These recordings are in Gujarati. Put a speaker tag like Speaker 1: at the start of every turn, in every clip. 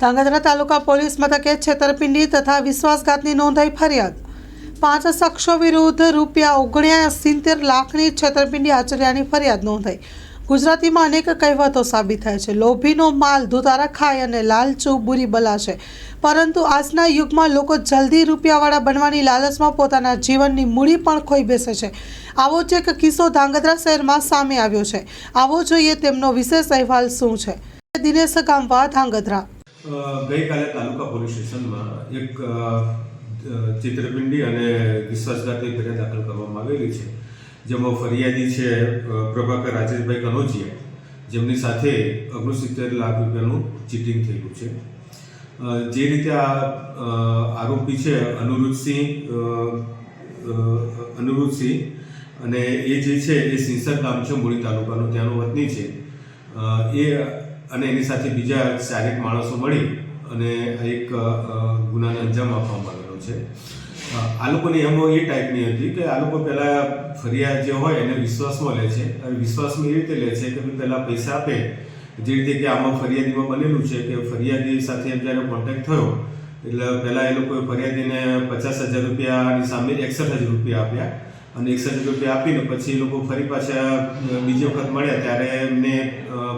Speaker 1: ધાંગધ્રા તાલુકા પોલીસ મથકે છેતરપિંડી તથા વિશ્વાસઘાતની નોંધાઈ ફરિયાદ. પાંચ શખ્સો વિરુદ્ધ રૂપિયા ઓગણ્યા સિત્તેર લાખની છેતરપિંડી આચર્યાની ફરિયાદ નોંધાઈ. ગુજરાતીમાં અનેક કહેવતો સાબિત થાય છે. લોભીનો માલ ધુતારા ખાય અને લાલચું બુરી બલા છે. પરંતુ આજના યુગમાં લોકો જલ્દી રૂપિયાવાળા બનવાની લાલચમાં પોતાના જીવનની મૂડી પણ ખોઈ બેસે છે. આવો જ એક કિસ્સો ધાંગધ્રા શહેરમાં સામે આવ્યો છે. આવો જોઈએ તેમનો વિશેષ અહેવાલ શું છે. દિનેશ ગામવા, ધાંગધ્રા.
Speaker 2: ગઈકાલે તાલુકા પોલીસ સ્ટેશનમાં એક ચિત્રપિંડી અને વિશ્વાસઘાતની ફરિયાદ દાખલ કરવામાં આવેલી છે. જેમાં ફરિયાદી છે પ્રભાકર રાજેશભાઈ કનોજિયા. જેમની સાથે ઓગણસિત્તેર લાખ રૂપિયાનું ચીટિંગ થયેલું છે. જે રીતે આ આરોપી છે, અનુરુદ્ધસિંહ અનુરુદ્ધસિંહ, અને એ જે છે, એ સિંસર ગામ છે, મૂળી તાલુકાનું ત્યાંનો વતની છે. એ અને એની સાથે બીજા ચારેક માણસો મળી અને એક ગુનાને અંજામ આપવામાં આવેલો છે. આ લોકોની એમો એ ટાઈપની હતી કે આ લોકો પહેલાં ફરિયાદ જે હોય એને વિશ્વાસમાં લે છે. અને વિશ્વાસમાં એ રીતે લે છે કે પહેલાં પૈસા આપે, જે રીતે કે આમાં ફરિયાદીમાં બનેલું છે કે ફરિયાદી સાથે જ્યારે કોન્ટેક્ટ થયો, એટલે પહેલાં એ લોકોએ ફરિયાદીને પચાસ હજાર રૂપિયાની સામે એકસઠ હજાર રૂપિયા આપ્યા. અને હજાર રૂપિયા આપીને પછી એ લોકો ફરી પાછા બીજી વખત મળ્યા ત્યારે એમને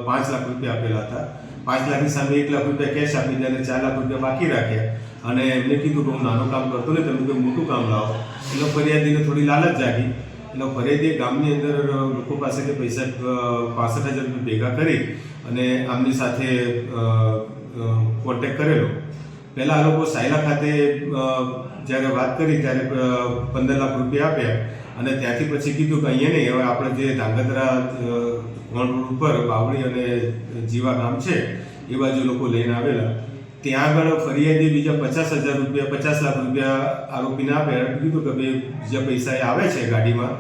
Speaker 2: પાંચ લાખ રૂપિયા આપેલા હતા. પાંચ લાખની સામે એક લાખ રૂપિયા કેશ આપી દીધા અને ચાર લાખ રૂપિયા બાકી રાખ્યા. અને એમને કીધું કે હું નાનું કામ કરતો ને તમે કોઈ મોટું કામ લાવો. એટલે ફરિયાદીને થોડી લાલચ જાગી. એટલે ફરિયાદીએ ગામની અંદર લોકો પાસેથી પૈસા પાસઠ હજાર રૂપિયા ભેગા કરી અને આમની સાથે કોન્ટેક્ટ કરેલો. પહેલાં આ લોકો સાયલા ખાતે જ્યારે વાત કરી ત્યારે પંદર લાખ રૂપિયા આપ્યા. અને ત્યાંથી પછી કીધું કે અહીંયા નહીં, હવે આપણે જે ધાંગધ્રા કોણ ઉપર બાવળી અને જીવા ગામ છે, એ બાજુ લોકો લઈને આવેલા. ત્યાં આગળ ફરિયાદી બીજા પચાસ હજાર રૂપિયા, પચાસ લાખ રૂપિયા આરોપીને આપ્યા એટલે કીધું કે ભાઈ, જે પૈસા એ આવે છે ગાડીમાં,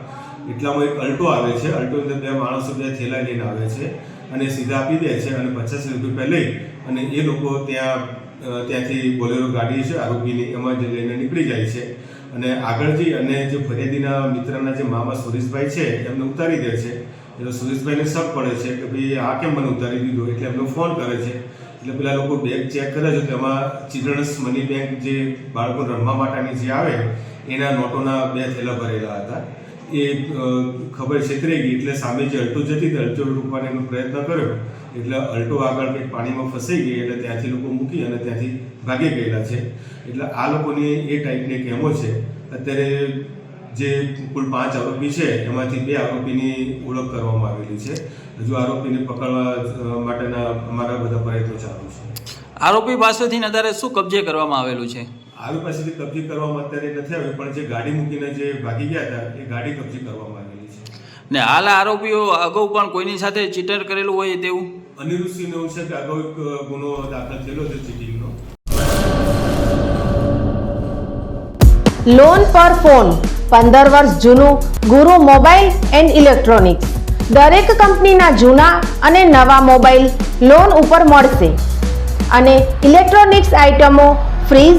Speaker 2: એટલામાં એક અલ્ટો આવે છે, અલ્ટો અંદર બે માણસો બે થેલા લઈને આવે છે અને સીધા આપી દે છે અને પચાસ રૂપિયા લઈ અને એ લોકો ત્યાં ત્યાંથી બોલેરો ગાડી છે, આરોપીની એમાં જ લઈને નીકળી જાય છે. અને આગળ જઈ અને જે ફરિયાદીના મિત્રના જે મામા સુરેશભાઈ છે, એમને ઉતારી દે છે. એટલે સુરેશભાઈને શક પડે છે કે ભાઈ આ કેમ મને ઉતારી દીધો? એટલે એમનો ફોન કરે છે. એટલે પેલા લોકો બેગ ચેક કરે છે. તેમાં ચિલ્ડ્રન્સ મની બેંક જે બાળકો રમવા માટેની જે આવે, એના નોટોના બે થેલા ભરેલા હતા. એ ખબર છેતરી ગઈ એટલે સામે જે અલ્ટો જતી હતી, અલ્ટો રોકવાનો એનો પ્રયત્ન કર્યો. એટલે અલ્ટો આગળ કંઈક પાણીમાં ફસાઈ ગઈ એટલે ત્યાંથી લોકો મૂકી અને ત્યાંથી ભાગી ગયેલા છે. એટલે આ લોકોની એ ટાઈપની એમો છે. અત્યારે જે કુલ પાંચ આરોપી છે, એમાંથી બે આરોપીની ઓળખ કરવામાં આવેલી છે. હજુ આરોપીને પકડવા માટેના અમારા બધા પ્રયત્નો ચાલુ છે.
Speaker 3: આરોપી પાસેથી અત્યારે શું કબજે કરવામાં આવેલું છે?
Speaker 2: આરોપી પાસેથી કબજે કરવામાં અત્યારે નથી આવ્યું પણ જે ગાડી મૂકીને જે ભાગી ગયા હતા એ ગાડી કબજે કરવામાં આવેલી છે.
Speaker 3: ને હાલ આરોપીઓ અગાઉ પણ કોઈની સાથે ચીટર કરેલું હોય તેવું?
Speaker 2: અનિરુદ્ધસિંહ એવું છે કે અગાઉ એક ગુનો દાખલ થયેલો છે ચીટિંગનો.
Speaker 4: લોન પર ફોન પંદર વર્ષ જૂનું ગુરુ મોબાઈલ એન્ડ ઇલેક્ટ્રોનિક્સ. દરેક કંપનીના જૂના અને નવા મોબાઈલ લોન ઉપર મળશે. અને ઇલેક્ટ્રોનિક્સ આઇટમો fridge